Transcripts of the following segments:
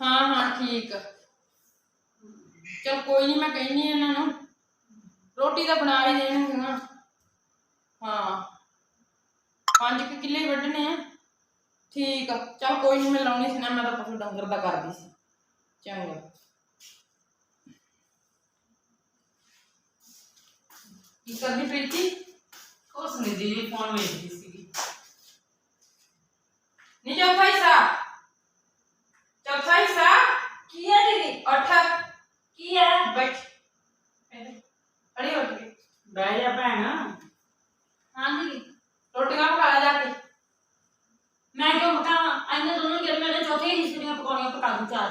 ਹਾਂ ਹਾਂ ਠੀਕ ਚਲ ਕੋਈ ਨਹੀਂ ਮੈਂ ਕਹਿੰਨੀ ਇਹਨਾਂ ਨੂੰ। ਰੋਟੀ ਤਾਂ ਬਣਾ ਹੀ ਦੇਣਗੇ ਨਾ ਹਾਂ। ਪੰਜ ਕੁ ਕਿੱਲੇ ਵੱਢਣੇ ਆ। ਠੀਕ ਆ। ਚਲ ਕੋਈ ਨਹੀਂ ਮੈਂ ਲਾਉਣੀ ਸੀ ਨਾ ਮੈਂ ਤਾਂ ਪਸ਼ੂ ਡੰਗਰ ਦਾ ਕਰਦੀ ਸੀ। ਚੰਗਾ। ਕੀ ਕਰਦੀ ਪ੍ਰੀਤੀ? ਕੁਛ ਨਹੀਂ ਦੀਦੀ ਫੋਨ ਵੇਖਦੀ ਸੀਗੀ। ਨਹੀਂ ਚੌਥਾ ਹਿੱਸਾ ਚੌਥਾ ਹਿੱਸਾ ਕੀ ਹੈ ਦੀਦੀ? ਅੱਠ। ਕੀ ਹੈ? ਬੈਠ। ਅੜੀ ਉੱਠ ਕੇ। ਬਹਿ ਜਾ ਭੈਣ। ਹਾਂ ਦੀਦੀ। ਰੋਟੀਆਂ ਪਕਾ ਲੈ ਜਾ ਕੇ। ਮੈਂ ਕਿਉਂ ਪਕਾਵਾਂ? ਇਹਨਾਂ ਦੋਨੋਂ ਕਿ ਮੇਰੇ ਚੌਥੇ ਹਿੱਸੇ ਦੀਆਂ ਪਕੌੜੀਆਂ ਪਕਾ ਦੂੰ ਚਾਰ।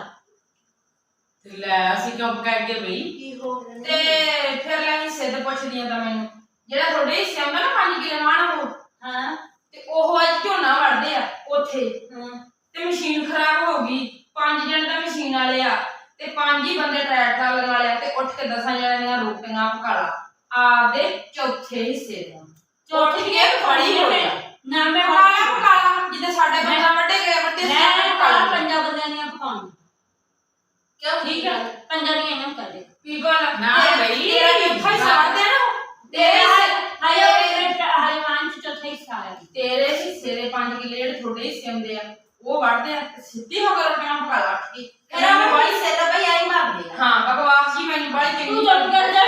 ਤੇ ਲੈ ਅਸੀਂ ਕਿਉਂ ਕਹਿ ਕੇ ਬਈ? ਕੀ ਹੋ ਤੇ ਫਿਰ ਲੈ ਹਿੱਸੇ ਤੇ ਪੁੱਛਦੀਆਂ ਤਾਂ ਮੈਨੂੰ ਜਿਹੜਾ ਤੁਹਾਡੇ ਹਿੱਸੇ ਆਉਂਦਾ ਨਾ 5 ਕਿਲੋ ਮਾਣ ਉਹ। ਹਾਂ। ਤੇ ਉਹ ਅੱਜ ਝੋਨਾ ਵੜਦੇ ਆ ਉੱਥੇ। ਹਾਂ। ਤੇ ਮਸ਼ੀਨ ਖਰਾਬ ਹੋ ਗਈ। ਪੰਜ ਜਣ ਤਾਂ ਮਸ਼ੀਨ ਵਾਲੇ ਆ ਤੇ ਪੰਜ ਹੀ ਬੰਦੇ ਟਰੈਕਟਰ ਲਗਾ ਲਿਆ ਤੇ ਉੱਠ ਕੇ ਦਸਾਂ ਜਣਿਆਂ ਦੀਆਂ ਰੋਟੀਆਂ ਪਕਾ ਲਾ। ਆਪਦੇ ਚੌਥੇ ਹਿੱਸੇ ਦੀਆਂ। ਚੌਥੀ ਇਹ ਖੜੀ ਹੋ ਗਿਆ ਨਾ। ਮੈਂ ਪਕਾ ਲਾ ਪਕਾ ਲਾ। ਜਿੱਦੇ ਸਾਡੇ ਬੰਦਾ ਵੱਡੇ ਗਏ ਵੱਡੇ ਮੈਂ ਸਿਆਣੇ ਪਕਾ ਪਕਾ ਲਾ। ਪੰਜਾਂ ਬੰਦਿਆਂ ਦੀਆਂ ਪਕਾਉਣੀ ਕਿਉਂ ਠੀਕ ਹੈ ਪੰਜਾਂ ਦੀਆਂ ਇਹਨਾਂ ਕਰ ਦੇ। ਕੀ ਗੱਲ ਨਾ ਬਈ। ਤੇਰਾ ਚੌਥਾ ਹਿੱਸਾ ਵੜਦੇ ਨਾ? ਤੇਰੇ ਹਾਏ ਹਿੱਸੇ- ਹਾਏ ਮੇਰੇ ਹਲਵਾਨ ਚ ਚੌਥੇ ਹਿੱਸਾ ਆਇਆ ਤੇਰੇ ਹਿੱਸੇ ਦੇ 5 ਕਿੱਲੇ ਜਿਹੜੇ ਤੁਹਾਡੇ ਹਿੱਸੇ ਹੁੰਦੇ ਆ। ਉਹ ਵੜਦੇ ਆ ਤੇ ਸਿੱਧੀ ਹੋ ਕੇ ਰੋਟੀਆਂ ਪਕਾ ਲਾ ਉੱਠ ਕੇ ਮੈਨੂੰ ਬੜੀ ਸੇ ਤਾਂ ਬਈ ਆਈ ਮਾਰਦੇ ਆ। ਹਾਂ ਬਕਵਾਸ ਜੀ ਮੈਨੂੰ ਬੜੀ ਚੰਗੀ ਤੂੰ ਚੁੱਪ ਕਰ ਜਾ।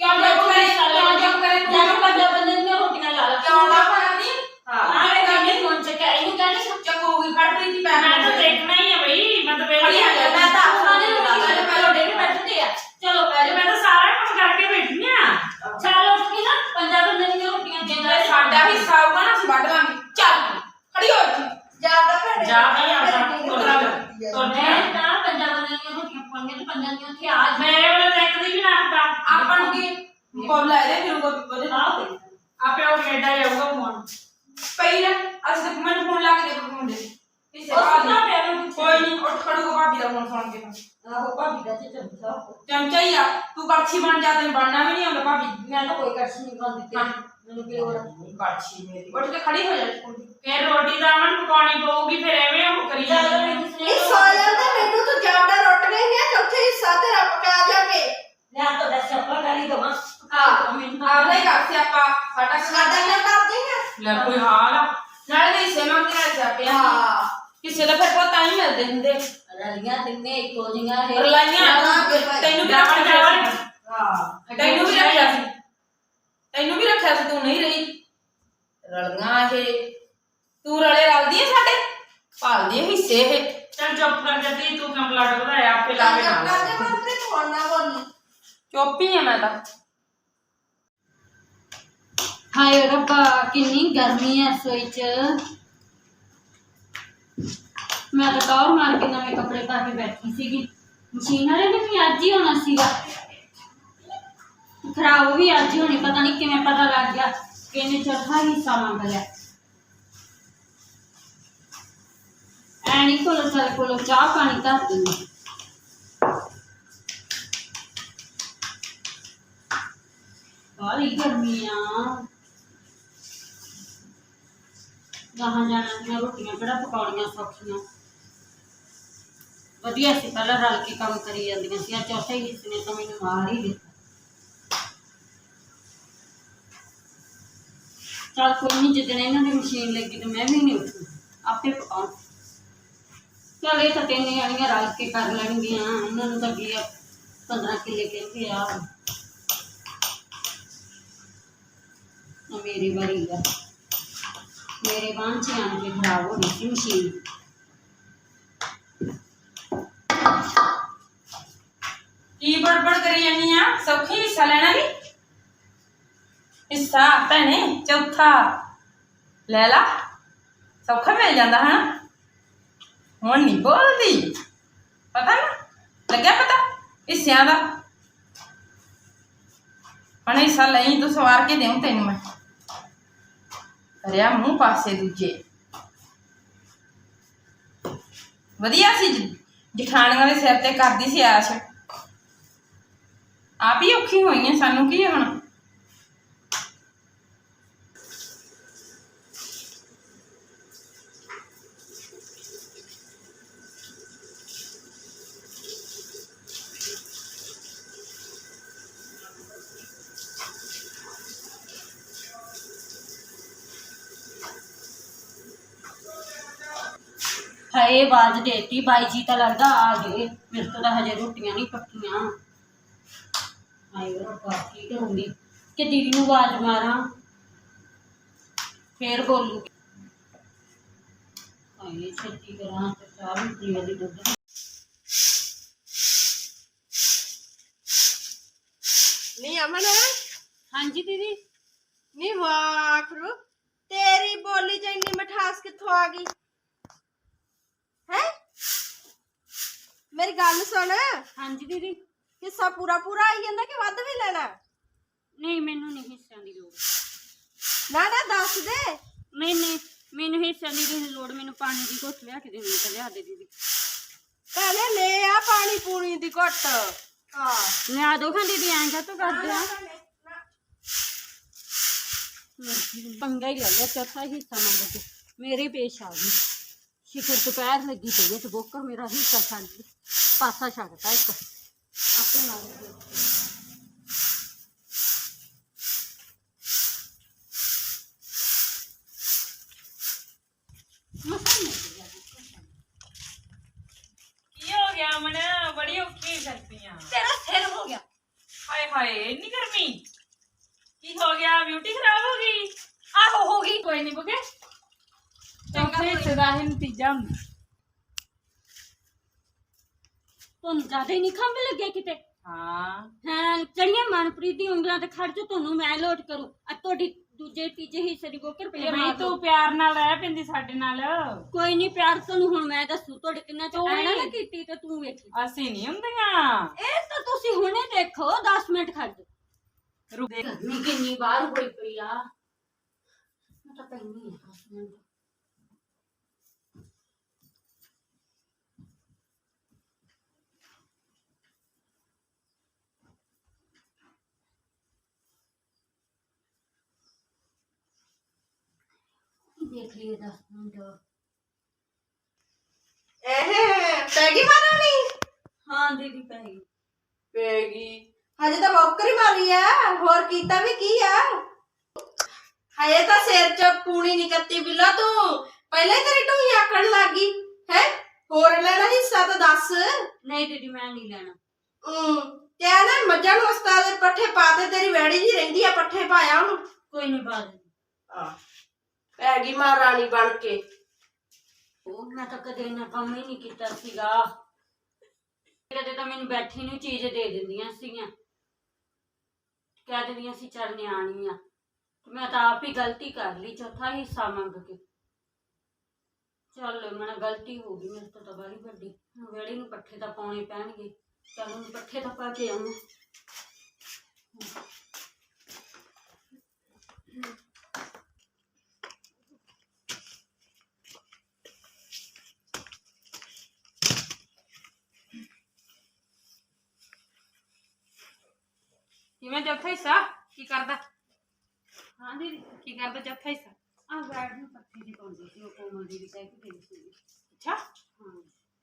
ਕਿਉਂ ਚੁੱਪ ਕਰੇ ਕਿਉਂ ਚੁੱਪ ਕਰੇ ਤੂੰ ਜਾ ਚੁੱਪ ਕੇ ਪੰਜਾਂ ਬੰਦਿਆਂ ਦੀਆਂ ਰੋਟੀਆਂ ਲਾ ਲਾ ਕਿਉਂ ਨਾ ਕਰਦੀ ਹਾਂ ਹਾਂ ਮੈਂ ਕਹਿੰਦੀ ਫੋਨ ਚ ਕਹਿ ਇਹਨੂੰ ਕਹਿੰਦੀ ਚੱਕੂਗੀ ਕੱਢ ਪਈ ਪੈ ਮੈਂ ਤਾਂ ਦੇਖਣਾ ਹੀ ਹੈ ਬਈ ਮੈਂ ਤਾਂ ਖੜੀ ਵੇਖੀ ਹੋ ਜਾ, ਮੈਂ ਤਾਂ ਉਹਨਾਂ ਨੇ ਆਪਣਾ ਰੋਟੀ ਖਾਣੇ ਪਹਿਲਾਂ ਡੇ ਬੈਠਦੇ ਆ ਚਲੋ ਅੱਜ ਮੈਂ ਤਾਂ ਸਾਰਾ ਕੁਝ ਕਰਕੇ ਬੈਠੀ ਆ ਚੱਲ ਉੱਠ ਕੇ ਨਾ ਪੰਜਾਂ ਬੰਦਿਆਂ ਦੀਆਂ ਰੋਟੀਆਂ ਦੇ ਜੇ ਸਾਡਾ ਹਿੱਸਾ ਆਊਗਾ ਨਾ ਅਸੀਂ ਵੱਢ ਲਾਂਗੇ ਚੱਲ ਖੜੀ ਹੋ ਇੱਥੇ ਜ਼ਿਆਦਾ ਭੈਣੇ ਜਾ ਬਈ ਆਪਣਾ ਤੁਰਨਾ ਤੁਰ ਮੈਂ ਤਾਂ ਪੰਜਾਂ ਬੰਦਿਆਂ ਦੀਆਂ ਰੋਟੀਆਂ ਪਾਉਣੀਆਂ ਤੇ ਪੰਜਾਂ ਦੀਆਂ ਉੱਥੇ ਆ ਮੇਰੇ ਵੱਲ ਦੇਖਦੀ ਵੀ ਨਾ ਆਪਾਂ ਆਪਾਂ ਨੂੰ ਕੀ ਕੋਲ ਲੈ ਦੇ ਫਿਰ ਉਹ ਉਹਦੇ ਆਓ ਆਪੇ ਉਹ ਕੈਨੇਡਾ ਜਾਊਗਾ ਫੋਨ ਪਈ ਨਾ ਅਸੀਂ ਤਾਂ ਮੈਨੂੰ ਫੋਨ ਲਾ ਕੇ ਦੇ ਮੁੰਡੇ ਹਿੱਸੇ ਉਸ ਪਾ ਦੇ ਦਾ ਪਿਆ ਨੂੰ ਕੋਈ ਨਹੀਂ ਉੱਠ ਖੜੂਗਾ ਭਾਬੀ ਦਾ ਫੋਨ ਸੁਣ ਕੇ ਆਹੋ ਭਾਬੀ ਦਾ ਤੇ ਚੰਗਾ ਚਮਚਾ ਹੀ ਆ ਤੂੰ ਕੜਛੀ ਬਣ ਜਾ ਤੈਨੂੰ ਬਣਨਾ ਵੀ ਨਹੀਂ ਆਉਂਦਾ ਭਾਬੀ। ਮੈਂ ਤਾਂ ਕੋਈ ਕੜਛੀ ਨਹੀਂ ਪਾਉਂਦੀ ਤੇ ਮੈਨੂੰ ਕੀ ਲੋੜ ਆ? ਕੜਛੀ ਮੇਰੀ ਉੱਠ ਕੇ ਖੜੀ ਹੋ ਜਾ ਫਿਰ ਰੋਟੀ ਤਾਂ ਅਮਨ ਪਕਾਉਣੀ ਪਊਗੀ ਫਿਰ ਐਵੇਂ ਉਹ ਕਰੀ ਜਾਂਦੀ। ਮੈਨੂੰ ਹੈ। ਸੁਨੇਹਾ ਇਹ ਸੋ ਜਾਂਦਾ ਮੈਨੂੰ ਤੂੰ ਜਾਵੜਾ ਰੁੱਟ ਗਈ ਹੈ ਚੌਥੇ ਹਿੱਸਾ ਤੇਰਾ ਪਕਾ ਜਾ ਕੇ ਮੈਂ ਤਾਂ ਦੱਸ ਆਪਾ ਕਰੀ ਦਵਾਂ। ਹਾਂ ਮੈਨੂੰ ਆਪਦਾ ਹੀ ਕਰ ਸਿਆਪਾ ਸਾਡਾ ਸਾਡਾ ਸਾਡਾ ਨਾ ਕਰ ਦੇਗਾ ਲੈ ਕੋਈ ਹਾਲ ਆ। ਨਾਲੇ ਦੇ ਹਿੱਸੇ ਮੰਗਦੇ ਹਾਂ। ਕਿਸੇ ਦਾ ਫਿਰ ਪਤਾ ਨਹੀਂ ਮਿਲਦੇ ਹੁੰਦੇ। ਰਲੀਆਂ ਤਿੰਨੇ ਇੱਕੋ ਜਿਹੀਆਂ ਇਹ ਰਲਾਈਆਂ? ਤੈਨੂੰ ਵੀ ਜਾਵੜ ਰੱਖਿਆ ਜਾਵੜ ਸੀ ਹਾਂ ਤੈਨੂੰ ਵੀ ਰੱਖਿਆ ਸੀ। ਤੈਨੂੰ ਵੀ ਰੱਖਿਆ ਸੀ ਤੂੰ ਨਹੀਂ ਰਹੀ। ਰਲੀਆਂ ਇਹ। ਤੂੰ ਰਲੇ ਰਲਦੀ ਹੈ ਸਾਡੇ? ਭਾਲਦੀ ਹੈ ਹਿੱਸੇ ਇਹ। ਚੱਲ ਚੁੱਪ ਕਰ ਜਾਂਦੀ ਤੂੰ ਕੰਮ ਲੜ ਵਧਾਇਆ ਆਪੇ ਲਾਵੇ ਕਰ ਨਾਲ। ਦੇ ਮਨ ਤੇ ਹੁਣ ਨਾ ਬੋਲੀ ਚੁੱਪ ਹੀ ਆ ਮੈਂ ਤਾਂ। ਹਾਏ ਰੱਬਾ ਕਿੰਨੀ ਗਰਮੀ ਹੈ ਰਸੋਈ ਚ। ਮੈਂ ਤਾਂ ਟੌਰ ਮਾਰ ਕੇ ਨਵੇਂ ਕੱਪੜੇ ਪਾ ਕੇ ਬੈਠੀ ਸੀਗੀ। ਮਸ਼ੀਨ ਵਾਲੇ ਨੇ ਵੀ ਅੱਜ ਹੀ ਹੋਣਾ ਸੀਗਾ। ਖਰਾਬ ਵੀ ਅੱਜ ਹੀ ਹੋਣੀ, ਪਤਾ ਨਹੀਂ ਕਿਵੇਂ ਪਤਾ ਲੱਗ ਗਿਆ ਕਿ ਇਹਨੇ ਚੌਥਾ ਹਿੱਸਾ ਮੰਗ ਲਿਆ। ਐਣੀ ਕੋਲੋਂ ਚੱਲ ਕੋਲੋਂ ਚਾਹ ਪਾਣੀ ਧਰ ਦਿੰਦੀ। ਬਾਹਲੀ ਗਰਮੀ ਆ। ਗਾਹਾਂ ਜਾਣਾ ਦੀਆਂ ਰੋਟੀਆਂ ਕਿਹੜਾ ਪਕਾਉਣੀਆਂ ਸੌਖੀਆਂ। ਵਧੀਆ ਸੀ, ਪਹਿਲਾਂ ਰਲ ਕੇ ਕੰਮ ਕਰੀ ਜਾਂਦੀਆਂ ਸੀ ਆ ਚੌਥੇ ਹਿੱਸੇ ਨੇ ਤਾਂ ਮੈਨੂੰ ਮਾਰ ਹੀ ਦਿੱਤਾ ਚੱਲ ਕੋਈ ਨਹੀਂ ਜਿੱਦਣ ਇਹਨਾਂ ਦੀ ਮਸ਼ੀਨ ਲੱਗੀ ਤੇ ਮੈਂ ਵੀ ਨਹੀਂ ਉੱਠੂ ਆਪੇ ਪਕਾਉਂ ਚੱਲ ਇਹ ਤਾਂ ਤਿੰਨ ਜਾਣੀਆਂ ਰਲ ਕੇ ਕਰ ਲੈਣਗੀਆਂ, ਇਹਨਾਂ ਨੂੰ ਤਾਂ ਕੀ ਆ 15 ਕਿੱਲੇ ਕਹਿੰਦੇ ਆ। ਆ ਮੇਰੀ ਵਾਰੀ ਆ। ਮੇਰੇ ਬਾਂਹ 'ਚ ਆਣ ਕੇ ਖਰਾਬ ਹੋ ਗਈ ਸੀ ਮਸ਼ੀਨ ਕੀ ਬੜਬੜ ਆ, ਸੌਖੀ ਹਿੱਸਾ ਲੈਣਾ ਵੀ ਹਿੱਸਾ ਭੈਣੇ, ਚੌਥਾ। ਲੈ ਲਾ, ਸੌਖਾ ਮਿਲ ਜਾਂਦਾ, ਹਨਾ? ਹੁਣ ਨਹੀਂ ਬੋਲਦੀ। ਪਤਾ ਨਾ, ਲੱਗਿਆ ਪਤਾ? ਹਿੱਸਿਆਂ ਦਾ। ਹੁਣ ਹਿੱਸਾ ਲਈ, ਤੂੰ ਸਵਾਰ ਕੇ ਦੇਉਂ ਤੈਨੂੰ ਮੈਂ। ਕਰਿਆ ਮੂੰਹ ਪਾਸੇ ਦੂਜੇ। ਵਧੀਆ ਸੀ ਜ- ਜਠਾਣੀਆਂ ਦੇ ਸਿਰ ਤੇ ਕਰਦੀ ਸੀ ਆਸ਼। ਆਪ ਹੀ ਔਖੀ ਹੋਈ ਆ ਸਾਨੂੰ ਕੀ ਹੁਣ? ਹਏ, ਆਵਾਜ਼ ਦੇਤੀ, ਬਾਈ ਜੀ ਤਾਂ ਲੱਗਦਾ ਆ ਗਏ। ਮੇਰੇ ਤੋਂ ਤਾਂ ਹਜੇ ਰੋਟੀਆਂ ਨਹੀਂ ਪੱਕੀਆਂ। ਹਾਏ ਰੱਬਾ ਕੀ ਕਰੂੰਗੀ ਕਿ ਦੀਦੀ ਨੂੰ ਆਵਾਜ਼ ਮਾਰਾਂ ਫੇਰ ਬੋਲੂ। ਹਾਏ ਛੇਤੀ ਕਰਾਂ ਤੇ ਚਾਹ ਵੀ ਪੀ ਦੀ ਦੁੱਧ ਨਹੀਂ ਅਮਨ? ਹਾਂਜੀ ਦੀਦੀ। ਨਹੀਂ ਵਾਖਰੂ ਤੇਰੀ ਬੋਲੀ ਚ ਇੰਨੀ ਮਠਾਸ ਕਿੱਥੋਂ ਆ ਗਈ? ਹੈ? ਮੇਰੀ ਗੱਲ ਸੁਣ। ਹਾਂਜੀ ਦੀਦੀ। ਹਿੱਸਾ ਪੂਰਾ ਪੂਰਾ ਆਈ ਜਾਂਦਾ ਕਿ ਵੱਧ ਵੀ ਲੈਣਾ ਨਹੀਂ ਮੈਨੂੰ ਨਹੀਂ ਹਿੱਸਿਆਂ ਦੀ ਲੋੜ। ਨਾ ਨਾ ਦੱਸ ਦੇ। ਨਹੀਂ ਨਹੀਂ ਮੈਨੂੰ ਹਿੱਸਿਆਂ ਦੀ ਨਹੀਂ ਲੋੜ ਮੈਨੂੰ ਪਾਣੀ ਦੀ ਘੁੱਟ ਲਿਆ ਕੇ ਦੇਣੀ ਤਾਂ ਲਿਆ ਦੇ ਦੀਦੀ। ਪਹਿਲੇ ਲੈ ਆ ਪਾਣੀ ਪੂਣੀ ਦੀ ਘੁੱਟ। ਹਾਂ। ਲਿਆ ਦੋ ਖਾਂ ਦੀਦੀ ਐਂ ਕਾ ਕਰਦੇ ਆ? ਪੰਗਾ ਹੀ ਲੈ ਲਿਆ ਚੌਥਾ ਹਿੱਸਾ ਮੰਗ ਕੇ। ਮੇਰੇ ਪੇਸ਼ ਆ ਗਈ। ਸ਼ਿਖਰ ਦੁਪਹਿਰ ਲੱਗੀ ਪਈ ਹੈ ਤੇ ਬੋਕਰ ਮੇਰਾ ਹਿੱਸਾ ਛੱਡ ਪਾਸਾ ਛੱਡਤਾ ਇੱਕ। ਆਪੇ ਨਾਲ ਮਸਾਂ ਨਹੀਂ ਗਿਆ ਕੀ ਹੋ ਗਿਆ ਮਨ ਬੜੀ ਔਖੀ ਕਰਦੀਆਂ ਤੇਰਾ ਤੁਹਾਨੂੰ ਜ਼ਿਆਦਾ ਹੀ ਨਹੀਂ ਖੰਭ ਲੱਗੇ ਕਿਤੇ? ਹਾਂ। ਹਾਂ ਚੜੀਆਂ ਮਨਪ੍ਰੀਤ ਦੀ ਉਂਗਲਾਂ ਤੇ ਖੜ ਜਾ ਤੁਹਾਨੂੰ ਮੈਂ ਲੋਟ ਕਰੂੰ। ਆ ਤੁਹਾਡੀ ਦੂਜੇ ਤੀਜੇ ਹਿੱਸੇ ਦੀ ਗੋਕਰ ਪਈ ਬਈ ਮਾਰ ਤੂੰ। ਪਿਆਰ ਨਾਲ ਰਹਿ ਪੈਂਦੀ ਸਾਡੇ ਨਾਲ। ਕੋਈ ਨਹੀਂ ਪਿਆਰ ਤੁਹਾਨੂੰ ਹੁਣ ਮੈਂ ਦੱਸੂ ਤੁਹਾਡੇ ਕਿੰਨਾ ਚ ਤੂੰ ਐਣਾ ਨਾ ਹੀ। ਕੀਤੀ ਤੇ ਤੂੰ ਵੇਖੀ। ਅਸੀਂ ਨਹੀਂ ਹੁੰਦੀਆਂ। ਇਹ ਤਾਂ ਤੁਸੀਂ ਹੁਣੇ ਦੇਖੋ 10 ਮਿੰਟ ਖੜ ਜਾ ਰੁਕ ਗਰਮੀ ਕਿੰਨੀ ਬਾਹਰ ਹੋਈ ਪਈ ਆ। ਮੈਂ ਤਾਂ ਪੈਣੀ ਹੈ 10 ਮਿੰਟ। ਦੇਖ ਲਈਏ 10 ਮਿੰਟ ਇਹ ਪੈਗੀ ਮਾਰਾਣੀ ਹਾਂ ਦੀਦੀ ਪੈ ਗਈ। ਪੈਗੀ ਹਜੇ ਤਾਂ ਬੌਕਰ ਮਾਰੀ ਆ ਹੋਰ ਕੀਤਾ ਵੀ ਕੀ ਆ? ਹਜੇ ਤਾਂ ਸਿਰ ਚ ਪੂਣੀ ਨਹੀਂ ਕੱਤੀ ਬਿੱਲਾ ਤੂੰ। ਪਹਿਲੇ ਤੇਰੀ ਢੂਈ ਆਕੜ ਲੱਗ ਗਈ ਹੈ? ਹੋਰ ਲੈਣਾ ਹਿੱਸਾ ਤਾਂ ਦੱਸ। ਨਹੀਂ ਦੀਦੀ ਮੈਂ ਨਹੀਂ ਲੈਣਾ। ਹੂੰ ਕਿਆ ਨਾ ਮੱਝਾਂ ਨੂੰ ਉਸਤਾਦ ਦੇ ਪੱਠੇ ਪਾਤੇ ਤੇਰੀ ਵੈੜੀ ਜੀ ਰਹਿੰਦੀ ਆ ਪੱਠੇ ਪਾਇਆ ਉਹਨੂੰ। ਕੋਈ ਨਹੀਂ ਬਾਤ ਆ। ਪੈ ਗਈ ਮਹਾਰਾਣੀ ਬਣ ਕੇ। ਉਹ ਤਾਂ ਕਦੇ ਇਹਨਾਂ ਕੰਮ ਹੀ ਨਹੀਂ ਕੀਤਾ ਸੀਗਾ। ਕਦੇ ਤਾਂ ਮੈਨੂੰ ਬੈਠੀ ਨੂੰ ਚੀਜ਼ ਦੇ ਦਿੰਦੀਆਂ ਸੀਗੀਆਂ। ਕਹਿ ਦਿੰਦੀਆਂ ਸੀ, ਚੱਲ ਨਿਆਣੀ ਆ। ਮੈਂ ਤਾਂ ਆਪ ਹੀ ਗਲਤੀ ਕਰ ਲਈ, ਚੌਥਾ ਹਿੱਸਾ ਮੰਗ ਕੇ। ਚੱਲ ਮੈਨੂੰ ਗਲਤੀ ਹੋ ਗਈ, ਮੇਰੇ ਤੋਂ ਤਾਂ ਬੜੀ ਵੱਡੀ। ਹੁਣ ਵੇੜੀ ਨੂੰ ਪੱਠੇ ਤਾਂ ਪਾਉਣੇ ਪੈਣਗੇ। ਚੱਲ ਹੁਣ ਪੱਠੇ ਤਾਂ ਪਾ ਕੇ ਆਉਂ ਚੌਥਾ ਹਿੱਸਾ? ਕੀ ਕਰਦਾ? ਹਾਂ ਦੀਦੀ ਕੀ ਕਰਦਾ ਚੌਥਾ ਹਿੱਸਾ? ਆ ਬੈਠ ਨੂੰ ਪੱਠੇ ਦੀ ਪਾਉਂਦੀ ਸੀ ਉਹ ਕੋਮਲ ਦੀ ਕਹਿ ਕੇ ਗਈ ਸੀ। ਅੱਛਾ? ਹਾਂ।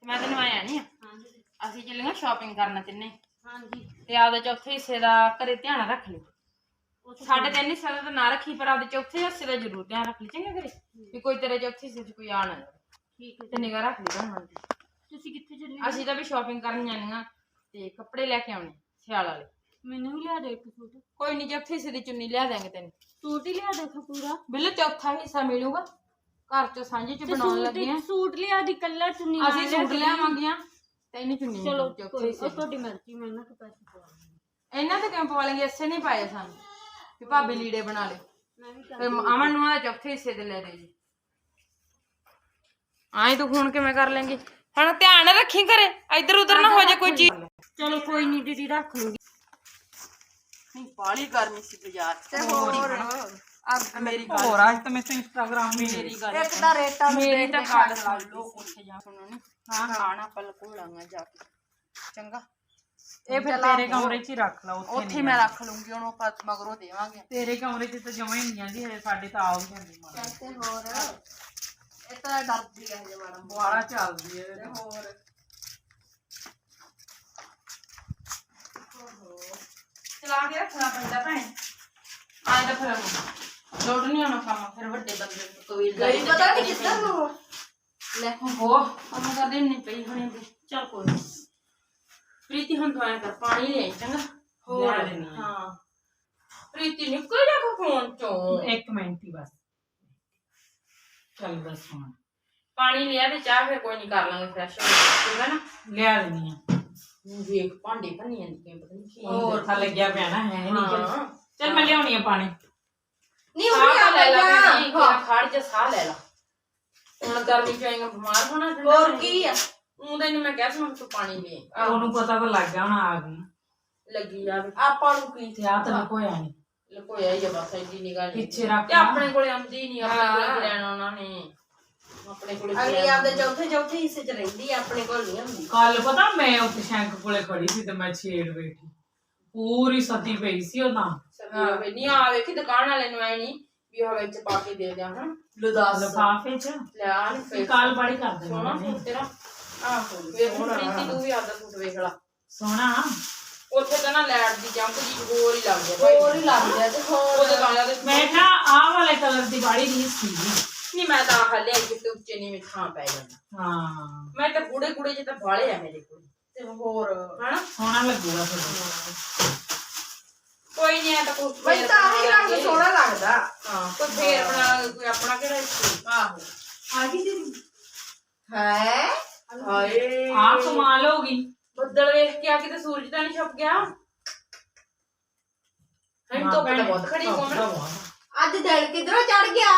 ਤੇ ਮੈਂ ਤੈਨੂੰ ਆਇਆ ਨਹੀਂ ਹਾਂ ਦੀਦੀ। ਅਸੀਂ ਚੱਲੀਆਂ ਸ਼ਾਪਿੰਗ ਕਰਨ ਤਿੰਨੇ। ਹਾਂਜੀ ਤੇ ਆਪਦੇ ਚੌਥੇ ਹਿੱਸੇ ਦਾ ਘਰੇ ਧਿਆਨ ਰੱਖ ਲਈ ਤਾਂ ਸਾਡੇ ਤਿੰਨ ਹਿੱਸੇ ਦਾ ਤਾਂ ਨਾ ਰੱਖੀ ਪਰ ਆਪਦੇ ਚੌਥੇ ਹਿੱਸੇ ਦਾ ਜ਼ਰੂਰ ਧਿਆਨ ਰੱਖ ਲਈ ਚੰਗਾ ਘਰੇ ਵੀ ਕੋਈ ਤੇਰੇ ਚੌਥੇ ਹਿੱਸੇ 'ਚ ਕੋਈ ਆ ਨਾ ਜਾਵੇ। ਠੀਕ ਹੈ ਤੇ ਨਿਗਾ ਰੱਖ ਲਈ ਹੁਣ। ਤੁਸੀਂ ਕਿੱਥੇ ਚੱਲੇ? ਅਸੀਂ ਤਾਂ ਵੀ ਸ਼ਾਪਿੰਗ ਕਰਨ ਜਾਣੀਆਂ ਤੇ ਕੱਪੜੇ ਲੈ ਕੇ ਆਉਣੇ ਸਿਆਲ ਵਾਲੇ। ਮੈਨੂੰ ਵੀ ਲਿਆ ਦੇ ਇੱਕ ਸੂਟ। ਕੋਈ ਨਹੀਂ ਹਿੱਸੇ ਦੀ ਚੁੰਨੀ ਲਿਆ ਦਾਂਗੇ ਤੈਨੂੰ। ਸੂਟ ਹੀ ਲਿਆ ਦੇਖੋ ਪੂਰਾ ਬਿੱਲੇ ਚੌਥਾ ਹਿੱਸਾ ਮਿਲੂਗਾ। ਘਰ 'ਚ ਸਾਂਝੇ 'ਚ ਤੇ ਬਣਾਉਣ ਸੂਟ ਲੱਗੇ ਆ। ਸੂਟ ਲਿਆ ਦੀ ਕੱਲਾ ਚੁੰਨੀ ਨਾਲ ਅਸੀਂ ਲਿਆ ਸੂਟ ਕੇ ਲਿਆਵਾਂਗੀਆਂ ਤੈਨੂੰ ਚੁੰਨੀ ਚਲੋ ਚੌਥੇ ਕੋਈ ਹਿੱਸੇ ਉਹ ਦੀ। ਤੁਹਾਡੀ ਮਰਜ਼ੀ ਮੈਂ ਨਾ ਪੈਸੇ ਪਵਾ ਲੂੰਗੀ। ਇਹਨਾਂ ਤੇ ਕਿਉਂ ਪਵਾ ਲੈਂਗੇ ਐਸੇ ਨਹੀਂ ਪਾਏ ਸਾਨੂੰ। ਵੀ ਭਾਬੀ ਲੀੜੇ ਬਣਾ ਲੇ। ਮੈਂ ਵੀ ਫਿਰ ਅਮਨ ਨੂੰ ਆ ਚੌਥੇ ਹਿੱਸੇ ਦੇ ਲੈ ਦੇ ਜੀ। ਆਏ ਤੂੰ ਹੁਣ ਕਿਵੇਂ ਕਰ ਲੈਂਗੀ? ਹੁਣ ਧਿਆਨ ਰੱਖੀ ਘਰੇ ਇੱਧਰ ਉੱਧਰ ਨਾ ਹੋ ਜਾ ਕੋਈ ਚੀਜ਼। ਚਲੋ ਕੋਈ ਨਹੀਂ ਦੀਦੀ ਰੱਖ ਲੂੰਗੀ। ਨਹੀਂ ਬਾਲੀ ਗਰਮੀ ਸੀ ਬਾਜ਼ਾਰ ਚ। ਤੇ ਹੋਰ ਅੱਗ ਮੇਰੀ ਗੱਲ ਹੋਰ ਅੱਜ ਤਾਂ ਮੈਂ ਇੰਸਟਾਗ੍ਰਾਮ ਵੀ ਮੇਰੀ ਗੱਲ ਇੱਕ ਤਾਂ ਰੇਟਾਂ ਨੂੰ ਮੇਰੀ ਤਾਂ ਕੇ ਗੱਲ ਛੱਡ ਸੁਣ ਲਓ ਉੱਥੇ ਜਾ ਸੁਣੋ ਨੇ। ਹਾਂ ਖਾਣਾ ਪਲ ਕੋਲਾਂਗਾ ਜਾ ਕੇ। ਚੰਗਾ। ਇਹ ਫਿਰ ਤੇਰੇ ਕਮਰੇ 'ਚ ਹੀ ਰੱਖ ਲਾ ਉੱਥੇ ਉੱਥੇ ਮੈਂ ਰੱਖ ਲੂੰਗੀ ਉਹਨੂੰ ਆਪਾਂ ਮਗਰੋਂ ਦੇਵਾਂਗੇ। ਤੇਰੇ ਕਮਰੇ 'ਚ ਤਾਂ ਜਮਾ ਹੀ ਨਹੀਂ ਆਂਦੀ ਹਜੇ ਸਾਡੇ ਤਾਂ ਆਉ ਜਾਂਦੀ ਮਾਂ ਤੇ ਹੋਰ। ਇਹ ਤਾਂ ਡਰਦੀ ਹੈ ਜੇ ਮੈਡਮ ਬੁਆਰਾ ਚੱਲਦੀ ਹੈ ਤੇ ਹੋਰ। ਚਲਾ ਕੇ ਰੱਖਣਾ ਪੈਂਦਾ ਭੈਣ। ਆਏ ਤਾਂ ਫਿਰ ਲੋਟ ਨਹੀਂ ਆਉਣਾ ਕੰਮ ਫਿਰ ਵੱਡੇ ਬੰਦੇ ਨੂੰ ਕੋਈ ਗਈ ਪਤਾ ਨਹੀਂ ਕਿੱਧਰ ਨੂੰ। ਲੈ ਹੋ ਕੰਮ ਕਰਦੇ ਨਹੀਂ ਪਈ ਹੋਣੀ ਤੇ ਚੱਲ ਕੋਈ ਨੀ। ਪ੍ਰੀਤੀ ਹੁਣ ਤੋਂ ਆਇਆ ਕਰ ਪਾਣੀ ਲੈ ਚੰਗਾ? ਲਿਆ ਦੇਣੀ ਆ। ਹਾਂ। ਪ੍ਰੀਤੀ ਨਿਕਲ ਜਾ ਫੋਨ ਚੋਂ। ਇੱਕ ਮਿੰਟ ਹੀ ਬਸ। ਚੱਲ ਬਸ ਹੁਣ। ਪਾਣੀ ਲਿਆ ਤੇ ਚਾਹ ਫਿਰ ਕੋਈ ਨਹੀਂ ਕਰ ਲਾਂਗੇ ਫਰੈਸ਼ ਹੋ ਕੇ। ਚੰਗਾ ਨਾ? ਲਿਆ ਦੇਣੀ ਆ। ਵੇਖ ਭਾਂਡੇ ਭੰਨੀ ਜਾਂਦੀ ਕਿ ਪਤਾ ਨਹੀਂ ਕੀ ਹੋਰ ਥਾ ਲੱਗਿਆ ਪਿਆ ਨਾ ਹੈ ਨਹੀਂ ਚੱਲ। ਮੈਂ ਲਿਆਉਣੀ ਆ ਪਾਣੀ। ਨਹੀਂ ਉਹ ਤਾਂ ਲੈ ਲਾ ਆ ਖੜ ਜਾ ਸਾਹ ਲੈ ਲਾ। ਹੁਣ ਗਰਮੀ ਚ ਆਏਗਾ ਬਿਮਾਰ ਹੋਣਾ ਹੋਰ। ਕੀ ਆ? ਤਾਂ ਇਹਨੂੰ ਮੈਂ ਕਹਿ ਸੁਣ ਤੂੰ ਪਾਣੀ ਲੈ। ਉਹਨੂੰ ਪਤਾ ਤਾਂ ਲੱਗ ਗਿਆ ਹੁਣ ਆ ਗਈ। ਲੱਗੀ ਜਾਵੇ ਆਪਾਂ ਨੂੰ ਕੀ ਤੇ ਆ ਤਾਂ ਕੋਇਆ ਨਹੀਂ ਲਕੋਇਆ ਹੀ ਆ ਬਸ ਐਡੀ ਨਿਗਾਹ ਪਿੱਛੇ ਰੱਖ ਤੇ ਆਪਣੇ ਕੋਲੇ ਆਉਂਦੀ ਨਹੀਂ ਆਪਣੇ ਕੋਲੇ ਲੈਣਾ ਉਹਨਾਂ ਨੇ। ਆਪਣੇ ਕੋਲੇ ਕੀ ਅਗਲੀ ਲੈਣਾ? ਆਪਦੇ ਚੌਥੇ ਚੌਥੇ ਹਿੱਸੇ ਚ ਰਹਿੰਦੀ ਆ ਆਪਣੇ ਕੋਲ ਨਹੀਂ ਹੁੰਦੀ। ਕੱਲ ਪਤਾ ਮੈਂ ਉੱਥੇ ਸ਼ੈਂਕ ਕੋਲੇ ਖੜੀ ਸੀ ਤੇ ਮੈਂ ਛੇੜ ਬੈਠੀ। ਪੂਰੀ ਸਤੀ ਪਈ ਸੀ ਉਹ ਤਾਂ। ਸਬਜ਼ੀ ਹੋਵੇ ਨਹੀਂ ਆ ਵੇਖੀ ਦੁਕਾਨ ਵਾਲੇ ਨੂੰ ਐ ਨਹੀਂ ਵੀ ਉਹ ਵਿੱਚ ਪਾ ਕੇ ਦੇ ਦਿਆਂ ਹਾਂ ਲੁਦਾਸ। ਲਫਾਫੇ ਚ। ਲੈ ਆ ਨੀ ਫੇਰ ਕਾਲ ਬਾੜੀ ਕਰ ਸੋਹਣਾ ਦੇਣਾ ਸੂਟ ਤੇਰਾ। ਆਹੋ ਵੇਖ ਹੁਣ ਪ੍ਰੀਤੀ ਤੂੰ ਵੀ ਆਦਾ ਸੂਟ ਵੇਖ ਲਾ। ਸੋਹਣਾ। ਉੱਥੇ ਤਾਂ ਨਾ ਲੈਟ ਦੀ ਜੰਪ ਜੀ ਹੋਰ ਹੀ ਲੱਗ ਗਿਆ ਹੋਰ ਹੀ ਲੱਗਦਾ ਤੇ ਹੋਰ। ਦੇ ਮੈਂ ਨਾ ਆਹ ਵਾਲੇ ਕਲਰ ਦੀ ਬਾੜੀ ਨਹੀਂ ਸੀ। ਨਹੀਂ ਮੈਂ ਤਾਂ ਹੱਲੇ ਕਿਤੇ ਉੱਚੇ ਨਹੀਂ ਥਾਂ ਪੈ ਜਾਂਦਾ। ਹਾਂ। ਮੈਂ ਤਾਂ ਕੂੜੇ ਕੂੜੇ ਚ ਤਾਂ ਵਾਲੇ ਆ ਮੇਰੇ ਕੋਲ। ਤੇ ਹੋਰ? ਹਨਾ? ਸੋਹਣਾ ਲੱਗੂਗਾ ਫਿਰ। ਕੋਈ ਨਹੀਂ ਆ ਤਾਂ ਕੋਈ ਬਈ ਤਾਂ ਹੀ ਬਣਾ ਰੰਗ। ਸੋਹਣਾ ਲੱਗਦਾ। ਹਾਂ ਕੋਈ ਫੇਰ ਲਾਂਗੇ, ਕੋਈ ਆਪਣਾ ਕਿਹੜਾ ਇੱਥੇ ਆਹੋ। ਆ ਗਈ ਦੀਦੀ ਹੈ? ਹਾਏ। ਆ ਕਮਾਲ ਹੋ ਗਈ ਬੱਦਲ ਵੇਖ ਕੇ ਆ ਕੇ ਤੇ ਸੂਰਜ ਤਾਂ ਨਹੀਂ ਛੁਪ ਗਿਆ। ਹਾਂ ਧੁੱਪ ਤਾਂ ਬਹੁਤ ਖੜੀ ਕੋਮਣ ਅੱਜ ਦਿਨ ਕਿਧਰੋਂ ਚੜ ਗਿਆ?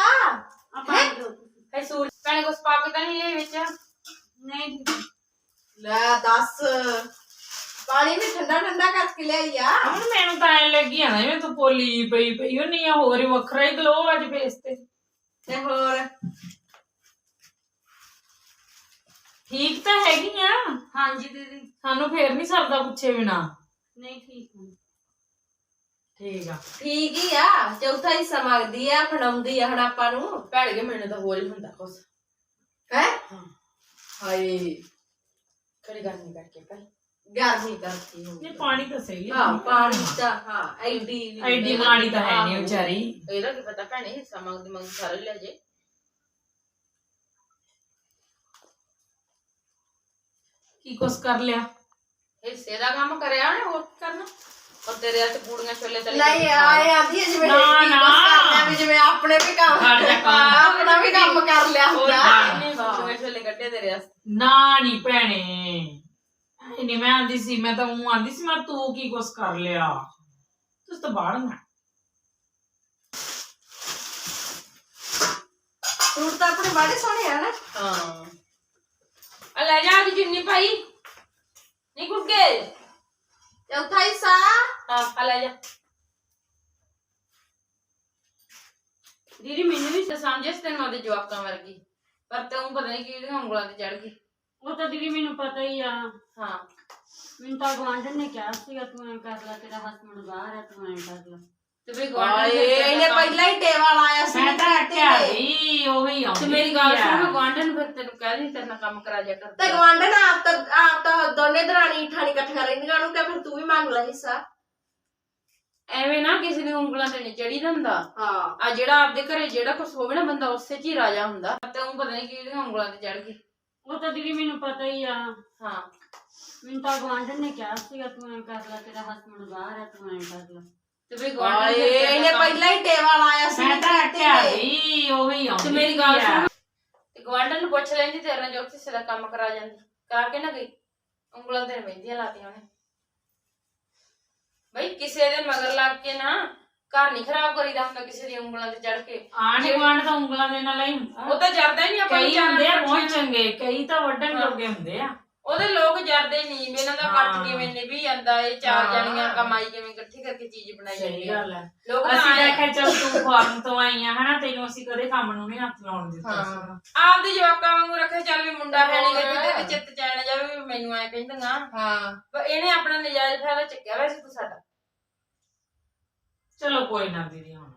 ਆਪਾਂ ਹੈ? ਸੂਰਜ ਭੈਣੇ ਕੁਛ ਪਾ ਕੇ ਤਾਂ ਨਹੀਂ ਲੈ ਵਿੱਚ? ਨਹੀਂ ਲੈ ਦੱਸ। ਪਾਣੀ ਵੀ ਠੰਡਾ ਠੰਡਾ ਕਰਕੇ ਲਿਆਈ ਆ ਹੁਣ ਮੈਨੂੰ ਤਾਂ ਐ ਲੱਗੀ ਆ ਨਾ ਜਿਵੇਂ ਤੂੰ ਪੋਲੀ ਪਈ ਪਈ ਉਹ ਨਹੀਂ ਆ ਹੋਰ ਹੀ ਵੱਖਰਾ ਹੀ ਗਲੋ ਅੱਜ ਫੇਸ ਤੇ। ਤੇ ਹੋਰ? ਠੀਕ ਤਾਂ ਹੈਗੀ ਆ। ਹਾਂਜੀ ਦੀਦੀ। ਸਾਨੂੰ ਫੇਰ ਨਹੀਂ ਸਰਦਾ ਪੁੱਛੇ ਬਿਨਾ। ਨਹੀਂ ਠੀਕ ਹਾਂ ਠੀਕ ਆ। ਠੀਕ ਹੀ ਆ ਚੌਥਾ ਹਿੱਸਾ ਮੰਗਦੀ ਆ ਫੜਾਉਂਦੀ ਆ ਹੁਣ ਆਪਾਂ ਨੂੰ। ਭੈਣ ਕੇ ਮੈਨੂੰ ਤਾਂ ਹੋਰ ਹੀ ਹੁੰਦਾ ਕੁਛ। ਹੈ? ਹਾਏ ਖੜੀ ਗਰਮੀ ਕਰਕੇ ਭਾਈ। ਗਰਮੀ ਕਰਤੀ ਹੁਣ ਇਹ ਪਾਣੀ ਤਾਂ ਸਹੀ ਆ। ਹਾਂ ਪਾਣੀ ਤਾਂ ਹਾਂ ਐਡੀ ਵੀ ਐਡੀ ਮਾੜੀ ਤਾਂ ਹੈ ਨਹੀਂ ਵਿਚਾਰੀ। ਇਹਦਾ ਕੀ ਪਤਾ ਭੈਣੇ ਹਿੱਸਾ ਮੰਗਦੀ ਮੰਗਦੀ ਸਾਰੇ ਲੈ ਜੇ। ਕੀ ਕੁਛ ਕਰ ਲਿਆ? ਹਿੱਸੇ ਦਾ ਕੰਮ ਕਰਿਆ ਉਹਨੇ ਹੋਰ ਕੀ ਕਰਨਾ? ਔਰ ਤੇਰੇ ਹੱਥ ਪੂੜੀਆਂ ਛੋਲੇ ਤਲੇ ਨਹੀਂ ਆਏ ਆਂਦੀ ਆ ਜਿਵੇਂ ਨਾ, ਕੀ ਕੁਛ ਨਾ। ਕਰ ਲਿਆ ਵੀ ਜਿਵੇਂ ਆਪਣੇ ਵੀ ਕੰਮ ਖੜ ਜਾ ਕੰਮ। ਆਪਣਾ ਵੀ ਕੰਮ ਕਰ ਲਿਆ ਹੁੰਦਾ। ਨਹੀਂ ਪੂੜੀਆਂ ਛੋਲੇ ਕੱਢੇ ਤੇਰੇ ਵਾਸਤੇ। ਨਾ ਨਹੀਂ ਭੈਣੇ। ਐ ਨਹੀਂ ਮੈਂ ਆਂਦੀ ਸੀ ਮੈਂ ਤਾਂ ਉਹ ਆਂਦੀ ਸੀ ਮੈਂ ਤੂੰ ਕੀ ਕੁਛ ਕਰ ਲਿਆ? ਤੂੰ ਤਾਂ ਬਾਹਰ ਨਾ। ਸੂਟ ਤਾਂ ਆਪਣੇ ਬੜੇ ਸੋਹਣੇ ਆ ਨਾ। ਹਾਂ। ਆ ਲੈ ਜਾ ਦੀ ਚੁੰਨੀ ਭਾਈ ਨਹੀਂ ਗੁੱਗੇ ਹਿੱਸਾ ਹਾਂ ਆ ਲੈ ਜਾ ਦੀਦੀ ਮੈਨੂੰ ਵੀ ਸਮਝਿਆ ਸੀ ਤੈਨੂੰ ਉਹਦੇ ਜਵਾਕਾਂ ਵਰਗੀ। ਪਰ ਤੂੰ ਪਤਾ ਨਹੀਂ ਕਿਹੜੀਆਂ ਉਂਗਲਾਂ ਤੇ ਚੜ ਗਈ। ਉਹ ਤਾਂ ਦੀਦੀ ਮੈਨੂੰ ਪਤਾ ਹੀ ਆ। ਹਾਂ। ਮੈਨੂੰ ਤਾਂ ਗਵਾਂਢਣ ਨੇ ਕਿਹਾ ਸੀਗਾ ਤੂੰ ਐਂ ਕਰ ਲੈ ਤੇਰਾ ਹਸਬੰਡ ਬਾਹਰ ਹੈ ਤੂੰ ਐਂ ਕਰ ਲੈ। ਤੇ ਵੀ ਆਏ ਗਵਾਂਢਣ ਇਹਨੇ ਪਹਿਲਾਂ ਹੀ ਟੇਵਾ ਲਾਇਆ ਸੀ ਮੈਂ ਤਾਂ ਕੀਤੇ ਆਖਿਆ ਨੇ। ਵੀ ਉਹੀ ਆਉਂਦੀ ਤੇ ਮੇਰੀ ਗੱਲ ਆ। ਸੁਣ ਗਵਾਂਢਣ ਫਿਰ ਤੈਨੂੰ ਕਹਿ ਦੀ ਤੇਰੇ ਨਾਲ ਕੰਮ ਕਰਾ ਜਾ ਕਰ ਤੇ ਗਵਾਂਢਣ ਆਪ ਤਾਂ ਆਪ ਤਾਂ ਦੋਨੇ ਦਰਾਣੀ ਠਾਣੀ ਇਕੱਠੀਆਂ ਰਹਿੰਦੀਆਂ ਨੂੰ ਕਿ ਫਿਰ ਤੂੰ ਵੀ ਮੰਗ ਲੈ ਹਿੱਸਾ ਐਵੇਂ ਨਾ ਕਿਸੇ ਦੀ ਉਂਗਲਾਂ ਤੇ ਨਹੀਂ ਚੜੀ ਹੁੰਦਾ ਹਾਂ ਆ ਜਿਹੜਾ ਆਪਦੇ ਘਰੇ ਜਿਹੜਾ ਕੁਝ ਹੋਵੇ ਨਾ ਬੰਦਾ ਉਸੇ 'ਚ ਹੀ ਰਾਜਾ ਹੁੰਦਾ ਤੇ ਉਹ ਪਤਾ ਨਹੀਂ ਕਿਹੜੀਆਂ ਉਂਗਲਾਂ ਤੇ ਚੜ ਗਈ ਉਹ ਤਾਂ ਦੀਦੀ ਮੈਨੂੰ ਪਤਾ ਹੀ ਆ ਹਾਂ ਮੈਨੂੰ ਤਾਂ ਗਵਾਂਢਣ ਨੇ ਕਿਹਾ ਸੀਗਾ ਤੂੰ ਐਂ ਕਰ ਲੈ ਤੇਰਾ ਹਸਬੰਡ ਬਾਹਰ ਹੈ ਤੂੰ ਐਂ ਕਰ ਲੈ ਤੇ ਵੀ ਗਵਾਂਢਣ ਆਏ ਫਿਰ ਤੇਰੇ ਨਾਲ ਇਹਨੇ ਕੰਮ- ਪਹਿਲਾਂ ਹੀ ਟੇਵਾ ਲਾਇਆ ਸੀ ਮੈਂ ਤਾਂ ਕੀਤੇ ਆਖਿਆ ਨੇ। ਵੀ ਉਹੀ ਆਉਂਦੀ ਤੇ ਮੇਰੀ ਗੱਲ ਆ। ਸੁਣ। ਤੇ ਗਵਾਂਢਣ ਨੂੰ ਪੁੱਛ ਲੈਂਦੀ ਤੇਰੇ ਨਾਲ ਜੋ ਕਿਸੇ ਦਾ ਕੰਮ ਕਰਾ ਜਾਂਦੀ। ਕਰਾ ਕੇ ਨਾ ਗਈ। ਉਂਗਲਾਂ ਤੇ ਮਹਿੰਦੀਆਂ ਲਾਤੀਆਂ ਉਹਨੇ। ਬਈ ਕਿਸੇ ਦੇ ਮਗਰ ਲੱਗ ਕੇ ਨਾ ਘਰ ਨਹੀਂ ਖਰਾਬ ਕਰੀਦਾ ਹੁੰਦਾ ਕਿਸੇ ਦੀ ਉਂਗਲਾਂ ਤੇ ਚੜ ਕੇ। ਆਂਢ ਗੁਆਂਢ ਤਾਂ ਉਂਗਲਾਂ ਦੇ ਨਾਲ ਹੀ ਹੁੰਦਾ। ਉਹ ਤਾਂ ਜਰਦਾ ਹੀ ਨਹੀਂ ਆਪਾਂ ਨੂੰ ਕਈ ਹੁੰਦੇ ਆ ਜਾਣਦੇ ਬਹੁਤ ਚੰਗੇ ਕਈ ਤਾਂ ਵੱਡਣ ਜੋਗੇ ਹੁੰਦੇ ਆ। ਉਹਦੇ ਲੋਕ ਜਰਦੇ ਨਹੀਂ ਵੀ ਇਹਨਾਂ ਦਾ ਕੱਟ। ਕਿਵੇਂ ਨਿਭੀ ਜਾਂਦਾ ਇਹ ਚਾਰ ਹਾਂ। ਜਣੀਆਂ ਕਮਾਈ ਕਿਵੇਂ ਇਕੱਠੀ ਕਰਕੇ ਚੀਜ਼ ਬਣਾਈ ਜਾਂਦੀ ਸਹੀ ਆ ਗੱਲ ਹੈ ਲੋਕ ਤਾਂ ਅਸੀਂ ਆਏਂ- ਦੇਖਿਆ ਚੱਲ ਤੂੰ ਫਾਰਮ ਤੋਂ ਆਈ ਆ ਹਨਾ ਤੈਨੂੰ ਅਸੀਂ ਕਦੇ ਕੰਮ ਨੂੰ ਨਹੀਂ ਹੱਥ ਲਾਉਣ ਦਿੱਤਾ ਹਾਂ। ਸੀਗਾ। ਆਪਦੇ ਜਵਾਕਾਂ ਵਾਂਗੂ ਰੱਖੇ ਚੱਲ ਵੀ ਮੁੰਡਾ ਹੈ ਨਹੀਂ। ਕਿਤੇ ਤੇ ਚਿੱਤ ਚੈਨ ਜਾਵੇ ਵੀ ਮੈਨੂੰ ਐ ਕਹਿੰਦੀਆਂ ਹਾਂ ਪਰ ਇਹਨੇ ਆਪਣਾ ਨਜਾਇਜ਼ ਫਾਇਦਾ ਚੱਕਿਆ ਵੈਸੇ ਤੂੰ ਸਾਡਾ ਚਲੋ ਕੋਈ ਨਾ ਦੀਦੀ ਹੁਣ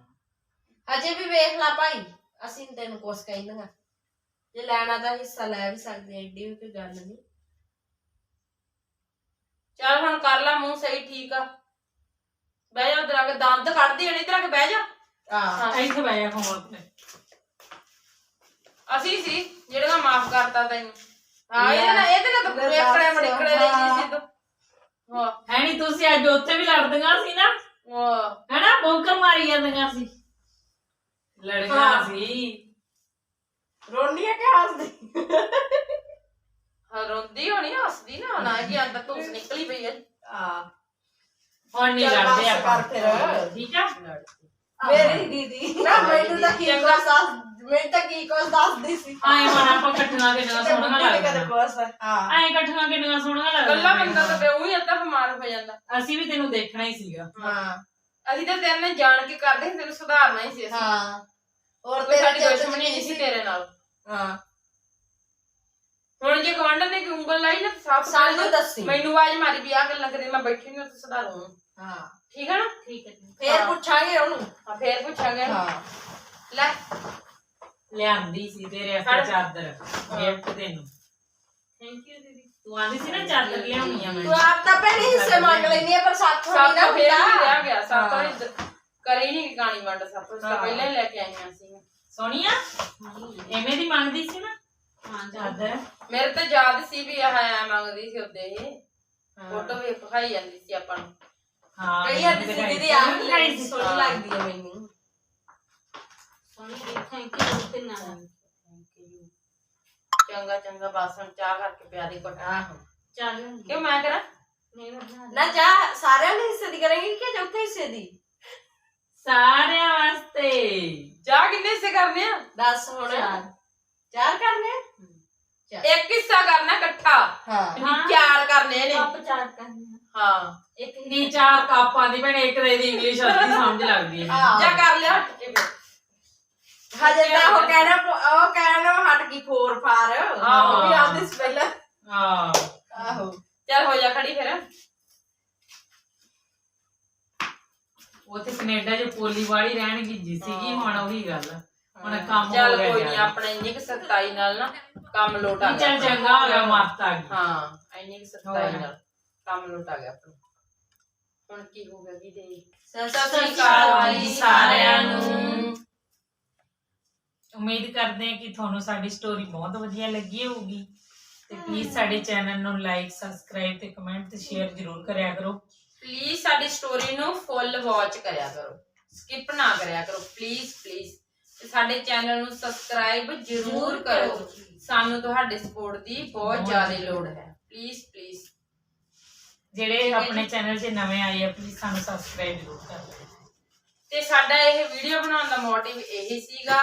ਅਜੇ ਵੀ ਵੇਖ ਲੈ ਭਾਈ ਅਸੀਂ ਨੀ ਤੈਨੂੰ ਕੁਛ ਕਹਿੰਦੀਆਂ ਜੇ ਲੈਣਾ ਤਾਂ ਹਿੱਸਾ ਲੈ ਵੀ ਸਕਦੇ ਆਂ, ਏਡੀ ਵੀ ਕੋਈ ਗੱਲ ਨਹੀਂ ਚੱਲ ਹੁਣ ਕਰ ਲੈ ਮੂੰਹ ਸਹੀ ਠੀਕ ਆ। ਬਹਿ ਜਾ ਉਧਰ ਆ ਕੇ ਦੰਦ ਕੱਢਦੀ ਹਣੀ ਇਧਰ ਆ ਕੇ ਬਹਿ ਜਾ। ਆਹ ਇੱਥੇ ਬਹਿ ਜਾ ਤੇ ਅਸੀਂ ਸੀ ਜਿਹੜਾ ਮਾਫ ਕਰਤਾ ਤੈਨੂੰ। ਹਾਂ ਇਹਦੇ ਨਾਲ ਇਹਦੇ ਨਾਲ ਤਾਂ ਪੂਰੇ ਕੜੇ ਮੜਿਕੜੇ ਰਹੀ ਸੀ ਤੂੰ ਹਾਂ ਹੈ ਨਹੀਂ ਤੁਸੀਂ ਅੱਜ ਉੱਥੇ ਵੀ ਲੜਦੀਆਂ ਸੀ ਨਾ। ਹਾਂ ਹੈਨਾ ਬੌਂਕਰ ਮਾਰੀ ਜਾਂਦੀਆਂ ਸੀ। ਲੜੀਆਂ ਸੀ। ਰੋਂਦੀ ਆ ਕਿ ਹੱਸਦੀ? ਰੋਂਦੀ ਹੋਣੀ ਹੱਸਦੀ ਨਾ ਹੋਣਾ ਕਿ ਅੰਦਰ ਧੁੱਸ ਨਿਕਲੀ ਪਈ ਹੈ ਹਾਂ। ਹੁਣ ਨਹੀਂ ਚੱਲ ਲੜਦੇ ਬਸ ਆਪਾਂ। ਕਰ ਫਿਰ। ਠੀਕ ਆ? ਮੇਰੀ ਦੀਦੀ। ਨਾ ਮੈਨੂੰ ਤਾਂ ਕੀ ਕੁਛ ਦੱਸ ਮੈਨੂੰ ਤਾਂ ਕੀ ਕੁਛ ਦੱਸਦੀ ਸੀ। ਆਏ ਮਨ ਆਪਾਂ ਇਕੱਠੀਆਂ ਕਿੰਨੀਆਂ ਸੋਹਣੀਆਂ ਕਦੇ ਲੱਗਦੀਆਂ ਕੁਛ ਹਾਂ। ਆਏ ਇਕੱਠੀਆਂ ਕਿੰਨੀਆਂ ਸੋਹਣੀਆਂ ਗੱਲਾਂ ਲੱਗਦੀਆਂ ਬੰਦਾ ਤਾਂ ਉਹੀ ਅੱਧਾ ਬਿਮਾਰ ਹੋ ਜਾਂਦਾ। ਅਸੀਂ ਵੀ ਤੈਨੂੰ ਦੇਖਣਾ ਹੀ ਸੀਗਾ। ਹਾਂ। ਅਸੀਂ ਤਾਂ ਤੇਰੇ ਨਾਲ ਜਾਣ ਕੇ ਕਰਦੇ ਸੀ ਤੈਨੂੰ ਸੁਧਾਰਨਾ ਹੀ ਸੀ ਅਸੀਂ। ਹਾਂ। ਔਰ ਕੋਈ ਸਾਡੀ ਤੇਰੇ ਦੁਸ਼ਮਣੀ ਨਹੀਂ ਸੀ ਤੇਰੇ ਨਾਲ। ਹਾਂ। ਹੁਣ ਜੇ ਗਵਾਂਢਣ ਨੇ ਕਿ ਉਂਗਲ ਲਾਈ ਨਾ ਸਾਫ਼ ਸਾਨੂੰ ਦੱਸੀ। ਮੈਨੂੰ ਆਵਾਜ਼ ਮਾਰੀ ਵੀ ਆ ਗੱਲਾਂ ਕਰੇ ਮੈਂ ਬੈਠੀ ਨਹੀਂ ਉੱਥੇ ਸੁਧਾਰੂ। ਹਾਂ। ਠੀਕ ਹੈ ਨਾ? ਠੀਕ ਹੈ ਫੇਰ। ਪੁੱਛਾਂਗੇ ਉਹਨੂੰ। ਹਾਂ ਫੇਰ ਪੁੱਛਾਂਗੇ। ਹਾਂ। ਲੈ। ਲਿਆਂਦੀ ਸੀ ਤੇਰੇ। ਵਾਸਤੇ ਚਾਦਰ ਗਿਫਟ ਤੈਨੂੰ। ਥੈਂਕ ਯੂ ਦੀਦੀ। ਤੂੰ ਆਂਦੀ ਸੀ ਨਾ ਚਾਦਰ ਲਿਆਉਣੀ ਆ ਮੈਂ। ਤੂੰ ਆਪ ਤਾਂ ਪਹਿਲੇ ਹਿੱਸੇ ਮੰਗ ਲੈਣੀ ਆ ਪਰ ਸਾਥੋਂ ਨਹੀਂ ਨਾ ਤੋਂ ਫੇਰ ਰਹਿ ਗਿਆ ਤੋਂ ਕਰੀ ਨਹੀਂ ਗਾਣੀ ਵੰਡ ਸਭ ਤੋਂ ਤਾਂ ਪਹਿਲਾਂ ਹੀ ਲੈ ਕੇ ਆਈਆਂ ਸੀ ਸੋਨੀਆ ਐਵੇਂ ਦੀ ਮੰਗਦੀ ਸੀ ਨਾ? ਹਾਂ ਮੇਰੇ ਤੇ ਯਾਦ ਸੀ ਵੀ ਆਹ ਐ ਮੰਗਦੀ ਸੀ ਉਹਦੇ ਇਹ। ਫੋਟੋ ਵੀ ਵਿਖਾਈ ਜਾਂਦੀ ਸੀ ਆਪਾਂ ਨੂੰ। ਹਾਂ ਕਈ ਹੱਦ ਦੀਦੀ ਸੀ। ਆ ਮੈਨੂੰ ਦਿਖਾਈ ਲੈਣੀ ਸੀ। ਸੋਹਣੀ ਹਾਂ। ਲੱਗਦੀ ਆ ਮੈਨੂੰ। ਸੋਹਣੀ ਥੈਂਕ ਯੂ ਤੇ ਨਾ ਚੰਗਾ ਚੰਗਾ ਬਾਸਣ ਚਾਹ ਕਰਕੇ ਪਿਆ ਦੇ ਕੋਟ ਆਹੋ। ਚੱਲ ਕਿਉਂ ਮੈਂ ਕਰਾਂ? ਨਹੀਂ ਬਣਾ ਨਾ ਜਾ ਸਾਰਿਆਂ ਨੇ ਹਿੱਸੇ ਦੀ ਕਰਾਂਗੇ ਕਿ ਚੌਥੇ ਹਿੱਸੇ ਦੀ? ਸਾਰਿਆਂ ਵਾਸਤੇ। ਚਾਹ ਕਿੰਨੇ ਹਿੱਸੇ ਕਰਨੇ ਆ? ਦੱਸ ਹੁਣ। ਚਾਰ। ਕਰਨੇ ਆ? ਇੱਕ ਹਿੱਸਾ ਕਰਨਾ ਇਕੱਠਾ। ਹਾਂ। ਨਹੀਂ ਚਾਰ ਕਰਨੇ ਨੇ। ਕੱਪ ਚਾਰ ਕਰਨੇ ਹਾਂ। ਇੱਕ ਨੀ ਚਾਰ ਕਾਪਾਂ ਦੀ ਭੈਣੇ ਇੱਕ ਦੇ ਦੀ ਇੰਗਲਿਸ਼ ਅੱਧੀ ਸਮਝ ਲੱਗਦੀ ਹੈ। ਹਾਂ। ਜਾ ਕਰ ਲਿਆ। ਹਟ ਕੇ ਫਿਰ। ਹਜੇ ਤਾਂ ਉਹ ਕਹਿਣਾ ਉਹ ਕਹਿਣਾ ਹਟ ਗਈ ਫੋਰ ਫਾਰ। ਆਹੋ। ਉਹ ਵੀ ਆਉਂਦੀ ਸੀ ਪਹਿਲਾਂ। ਹਾਂ। ਆਹੋ। ਚੱਲ ਹੋ ਜਾ ਖੜੀ ਫਿਰ। ਉੱਥੇ ਕੈਨੇਡਾ 'ਚ ਪੋਲੀ ਵਾਲੀ ਰਹਿਣਗੀ ਜੀ ਸੀਗੀ ਹੁਣ ਉਹੀ ਗੱਲ। ਹੁਣ ਕੰਮ ਚੱਲ ਕੋਈ ਨਹੀਂ। ਆਪਣੇ ਇੰਨੀ ਕੁ ਸਖਤਾਈ ਨਾਲ ਨਾ ਕੰਮ ਲੋਟ ਆ ਗਿਆ ਚੱਲ ਚੰਗਾ ਹੋ ਗਿਆ ਗਈ। ਹਾਂ ਇੰਨੀ ਕੁ ਸਖਤਾਈ। ਨਾਲ ਕੰਮ ਲੋਟ ਆ ਗਿਆ ਆਪਣਾ। ਹੁਣ ਕੀ ਹੋ ਗਿਆ ਜੀ ਦੇ ਸਤਿ ਸਤਿ ਸ਼੍ਰੀ ਅਕਾਲ ਜੀ ਸਾਰਿਆਂ ਨੂੰ। ਉਮੀਦ ਕਰਦੇ ਹਾਂ ਕਿ ਤੁਹਾਨੂੰ ਸਾਡੀ ਸਟੋਰੀ ਬਹੁਤ ਵਧੀਆ ਲੱਗੀ ਹੋਊਗੀ। ਤੇ ਪਲੀਜ਼ ਸਾਡੇ ਚੈਨਲ ਨੂੰ ਲਾਈਕ ਸਬਸਕ੍ਰਾਈਬ ਤੇ ਕਮੈਂਟ ਤੇ ਸ਼ੇਅਰ ਜ਼ਰੂਰ ਕਰਿਆ ਕਰੋ। ਪਲੀਜ਼ ਸਾਡੀ ਸਟੋਰੀ ਨੂੰ ਫੁੱਲ ਵਾਚ ਕਰਿਆ ਕਰੋ। ਸਕਿਪ ਨਾ ਕਰਿਆ ਕਰੋ। ਪਲੀਜ਼ ਪਲੀਜ਼ ਤੇ ਸਾਡੇ ਚੈਨਲ ਨੂੰ ਸਬਸਕ੍ਰਾਈਬ ਜ਼ਰੂਰ ਕਰੋ। ਸਾਨੂੰ ਤੁਹਾਡੇ ਸਪੋਰਟ ਦੀ ਬਹੁਤ ਜ਼ਿਆਦਾ। ਲੋੜ ਹੈ। ਪਲੀਜ਼ ਪਲੀਜ਼ ਜਿਹੜੇ ਆਪਣੇ ਚੈਨਲ 'ਚ ਨਵੇਂ ਆਏ ਆ ਪਲੀਜ਼ ਸਾਨੂੰ ਸਬਸਕ੍ਰਾਈਬ ਜ਼ਰੂਰ ਕਰ ਤੇ ਸਾਡਾ ਇਹ ਵੀਡੀਓ ਬਣਾਉਣ ਦਾ ਮੋਟਿਵ ਇਹ ਸੀਗਾ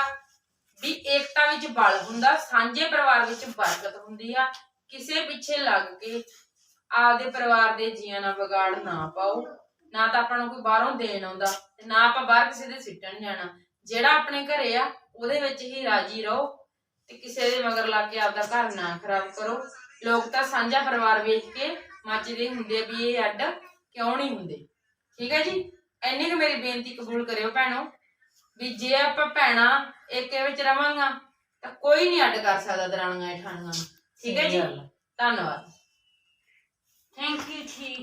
ਵੀ ਏਕਤਾ ਵਿੱਚ ਬਲ ਹੁੰਦਾ ਸਾਂਝੇ ਪਰਿਵਾਰ ਵਿੱਚ ਬਰਕਤ ਹੁੰਦੀ ਆ। ਕਿਸੇ ਪਿੱਛੇ ਲੱਗ ਕੇ ਆਪਦੇ ਪਰਿਵਾਰ ਦੇ ਜੀਆਂ ਨਾਲ ਵਿਗਾੜ ਨਾ ਪਾਓ। ਨਾ ਤਾਂ ਆਪਾਂ ਨੂੰ ਕੋਈ ਬਾਹਰੋਂ ਦੇਣ ਆਉਂਦਾ ਤੇ ਨਾ ਆਪਾਂ ਬਾਹਰ ਕਿਸੇ ਦੇ ਸਿੱਟਣ ਜਾਣਾ। ਜਿਹੜਾ ਆਪਣੇ ਘਰੇ ਆ ਉਹਦੇ ਵਿੱਚ ਹੀ ਰਾਜੀ ਰਹੋ ਤੇ ਕਿਸੇ ਦੇ ਮਗਰ ਲੱਗ ਕੇ ਆਪਦਾ ਘਰ ਨਾ ਖਰਾਬ ਕਰੋ। ਲੋਕ ਤਾਂ ਸਾਂਝਾ ਪਰਿਵਾਰ ਵੇਖ ਕੇ ਮੱਚਦੇ ਹੁੰਦੇ ਆ ਵੀ ਇਹ ਅੱਡ ਕਿਉਂ ਨਹੀਂ ਹੁੰਦੇ। ਠੀਕ ਹੈ ਜੀ? ਇੰਨੀ ਕੁ ਮੇਰੀ ਬੇਨਤੀ ਕਬੂਲ ਕਰਿਓ ਭੈਣੋ ਵੀ ਜੇ ਆਪਾਂ ਭੈਣਾਂ ਏਕੇ ਵਿੱਚ ਰਵਾਂਗਾ ਤਾਂ ਕੋਈ ਨਹੀਂ ਅੱਡ ਕਰ ਸਕਦਾ ਦਰਾਣੀਆਂ ਠਾਣੀਆਂ ਠੀਕ ਹੈ ਜੀ। ਧੰਨਵਾਦ। ਥੈਂਕ ਯੂ ਜੀ